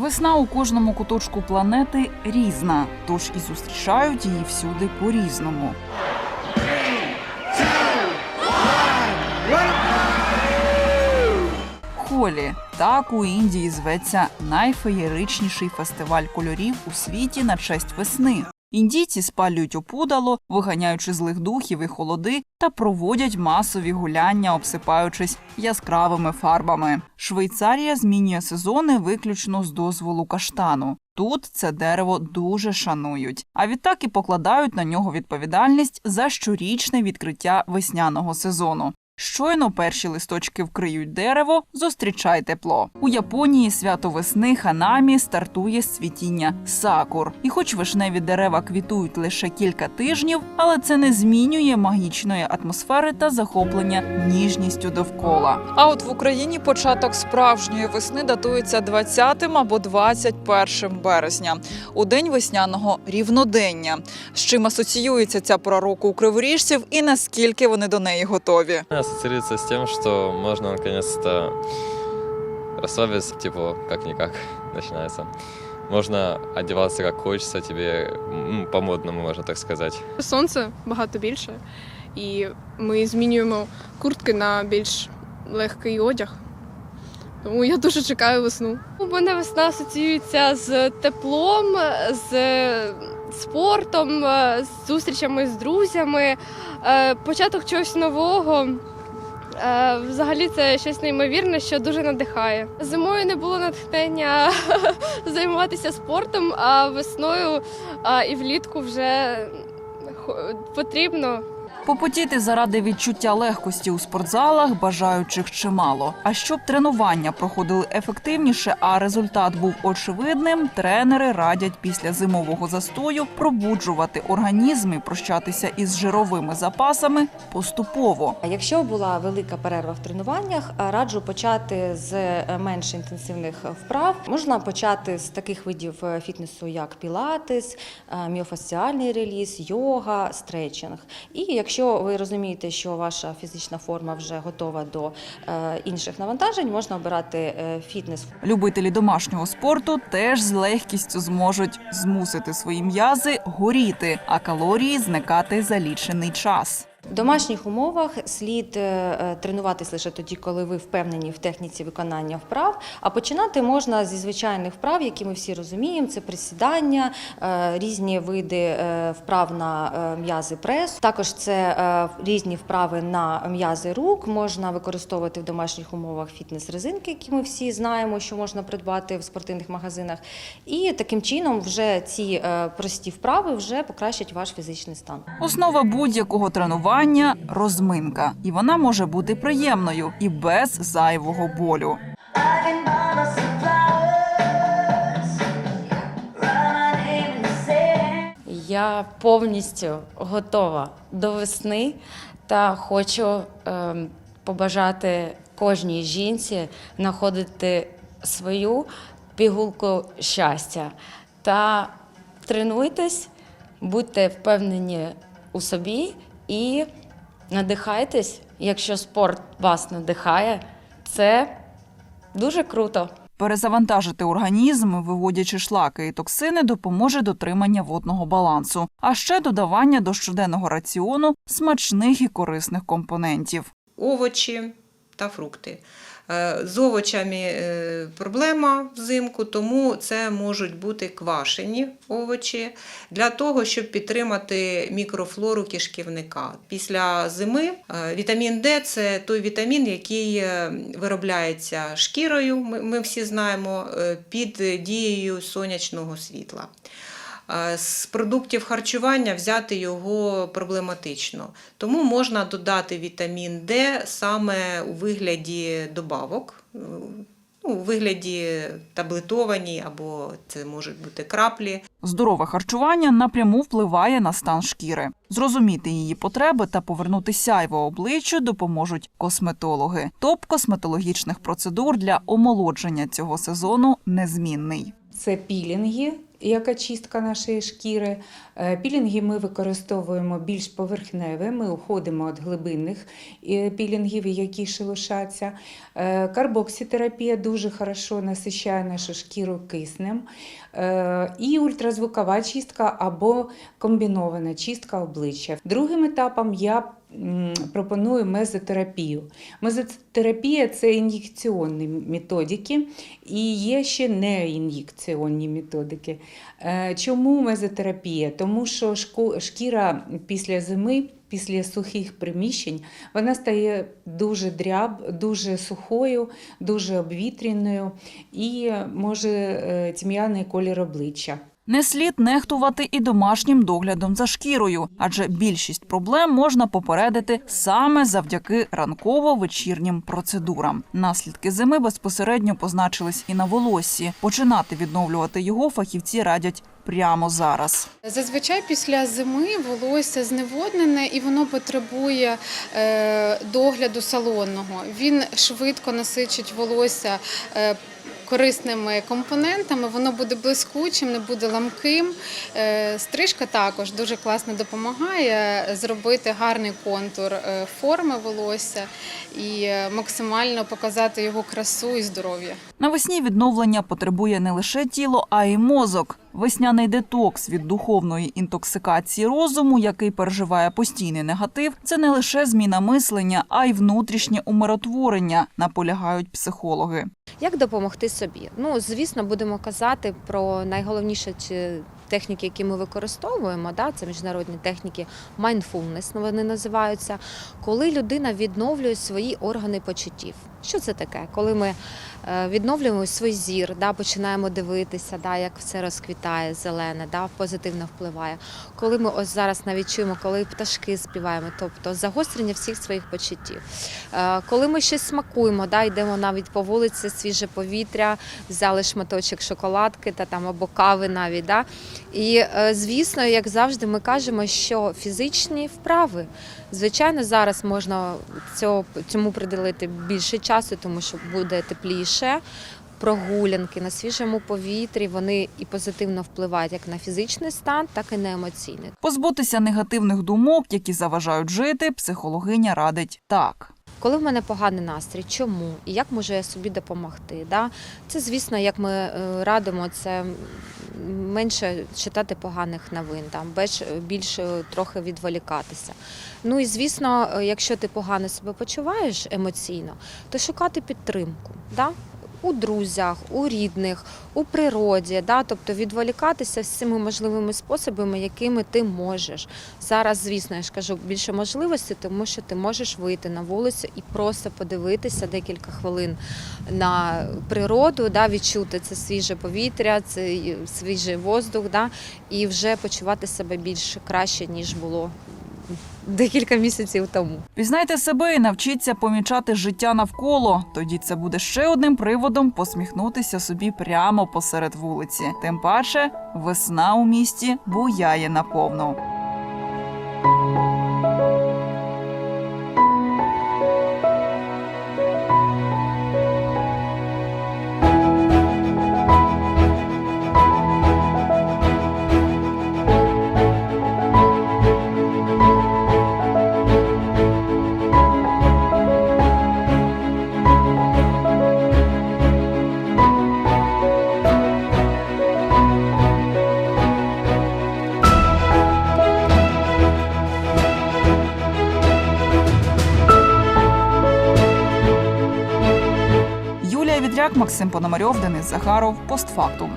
Весна у кожному куточку планети різна, тож і зустрічають її всюди по-різному. Холі так у Індії зветься найфеєричніший фестиваль кольорів у світі на честь весни. Індійці спалюють опудало, виганяючи злих духів і холоди, та проводять масові гуляння, обсипаючись яскравими фарбами. Швейцарія змінює сезони виключно з дозволу каштану. Тут це дерево дуже шанують, а відтак і покладають на нього відповідальність за щорічне відкриття весняного сезону. Щойно перші листочки вкриють дерево, зустрічай тепло. У Японії свято весни ханамі стартує з цвітіння сакур. І хоч вишневі дерева квітують лише кілька тижнів, але це не змінює магічної атмосфери та захоплення ніжністю довкола. А от в Україні початок справжньої весни датується 20 або 21 березня, у день весняного рівнодення. З чим асоціюється ця пора року у криворіжців і наскільки вони до неї готові? Ассоциируется с тем, что можно наконец-то расслабиться, тепло, как-никак начинается. Можно одеваться как хочется, тебе по-модному, можно так сказать. Сонце багато більше, і ми змінюємо куртки на більш легкий одяг. Тому я дуже чекаю весну. У мене весна асоціюється з теплом, з спортом, з зустрічами з друзями, е, початок чогось нового. Е, Взагалі це щось неймовірне, що дуже надихає. Зимою не було натхнення займатися спортом, а весною і влітку вже потрібно. Попотіти заради відчуття легкості у спортзалах бажаючих чимало. А щоб тренування проходили ефективніше, а результат був очевидним, тренери радять після зимового застою пробуджувати організм і прощатися із жировими запасами поступово. Якщо була велика перерва в тренуваннях, раджу почати з е, менш інтенсивних вправ. Можна почати з таких видів е, фітнесу, як пілатес, е, міофасціальний реліз, йога, стретчинг. І якщо ви розумієте, що ваша фізична форма вже готова до е, інших навантажень, можна обирати е, фітнес Любителі домашнього спорту теж з легкістю зможуть змусити свої м'язи горіти, а калорії зникати за лічений час. В домашніх умовах слід е, е, тренуватись лише тоді, коли ви впевнені в техніці виконання вправ. А починати можна зі звичайних вправ, які ми всі розуміємо: це присідання, е, різні види вправ на м'язи пресу. Також це різні вправи на м'язи рук. Можна використовувати в домашніх умовах фітнес-резинки, які ми всі знаємо, що можна придбати в спортивних магазинах. І таким чином вже ці прості вправи вже покращать ваш фізичний стан. Основа будь-якого тренування розминка, і вона може бути приємною і без зайвого болю. Я повністю готова до весни та хочу ем, побажати кожній жінці знаходити свою пігулку щастя. Та тренуйтесь, будьте впевнені у собі і надихайтесь. Якщо спорт вас надихає, це дуже круто. Перезавантажити організм, виводячи шлаки і токсини, допоможе дотримання водного балансу, а ще додавання до щоденного раціону смачних і корисних компонентів. овочі та фрукти. Е, З овочами е, проблема взимку, тому це можуть бути квашені овочі для того, щоб підтримати мікрофлору кишківника. Після зими е, вітамін Д це той вітамін, який виробляється шкірою, ми всі знаємо, під дією сонячного світла. Е, З продуктів харчування взяти його проблематично. Тому можна додати вітамін Д саме у вигляді добавок, е, у вигляді таблетовані або це можуть бути краплі. Здорове харчування напряму впливає на стан шкіри. Зрозуміти її потреби та повернути сяйво обличчю допоможуть косметологи. Топ косметологічних процедур для омолодження цього сезону незмінний. Це пілінги, як очистка нашої шкіри. Е, Пілінги ми використовуємо більш поверхневі, ми уходимо від глибинних е, пілінгів, які шелушаться. Е, Карбокситерапія дуже хорошо насичає нашу шкіру киснем. І ультразвукова чистка або комбінована чистка обличчя. Другим етапом я пропоную мезотерапію. Мезотерапія це ін'єкційні методики і є ще неін'єкційні методики. Е, Чому мезотерапія? Тому що шкіра після зими, після сухих приміщень, вона стає дуже дряб, дуже сухою, дуже обвітряною і може е, тьмяний колір обличчя. Не слід нехтувати і домашнім доглядом за шкірою, адже більшість проблем можна попередити саме завдяки ранково-вечірнім процедурам. Наслідки зими безпосередньо позначились і на волоссі. Починати відновлювати його фахівці радять прямо зараз. Зазвичай після зими волосся зневоднене і воно потребує е, догляду салонного. Він швидко насичить волосся е, корисними компонентами, воно буде блискучим, не буде ламким. Е, Стрижка також дуже класно допомагає зробити гарний контур е, форми волосся і е, максимально показати його красу і здоров'я. Навесні відновлення потребує не лише тіло, а й мозок. Весняний детокс від духовної інтоксикації розуму, який переживає постійний негатив, це не лише зміна мислення, а й внутрішнє умиротворення, наполягають психологи. Як допомогти собі? Ну, звісно, будемо казати про найголовніші чи техніки, які ми використовуємо. Да? Це міжнародні техніки mindfulness, вони називаються. Коли людина відновлює свої органи почуттів. Що це таке? Коли ми е, відновлюємо свій зір, да, починаємо дивитися, да, як все розквітає, зелене, да, позитивно впливає. Коли ми ось зараз навіть чуємо, коли пташки співаємо, тобто загострення всіх своїх почуттів. Е, Коли ми щось смакуємо, да, йдемо навіть по вулиці, свіже повітря, взяли шматочок шоколадки та там або кави навіть. Да. І е, звісно, як завжди, ми кажемо, що фізичні вправи. Звичайно, зараз можна цього, цьому приділити більше часу, тому що буде тепліше. Прогулянки на свіжому повітрі вони і позитивно впливають як на фізичний стан, так і на емоційний. Позбутися негативних думок, які заважають жити, психологиня радить так. Коли в мене поганий настрій, чому і як можу я собі допомогти? Да? Це, звісно, як ми е, радимо, це менше читати поганих новин, там, більше трохи відволікатися. Ну і звісно, е, якщо ти погано себе почуваєш емоційно, то шукати підтримку. Да? У друзях, у рідних, у природі, да? тобто відволікатися всіми можливими способами, якими ти можеш. Зараз, звісно, я ж кажу більше можливості, тому що ти можеш вийти на вулицю і просто подивитися декілька хвилин на природу, да? відчути це свіже повітря, це свіжий воздух, да? і вже почувати себе більш краще, ніж було декілька місяців тому. Пізнайте себе і навчіться помічати життя навколо. Тоді це буде ще одним приводом посміхнутися собі прямо посеред вулиці. Тим паче, весна у місті буяє наповну. Максим Пономарьов, Денис Захаров. Постфактум.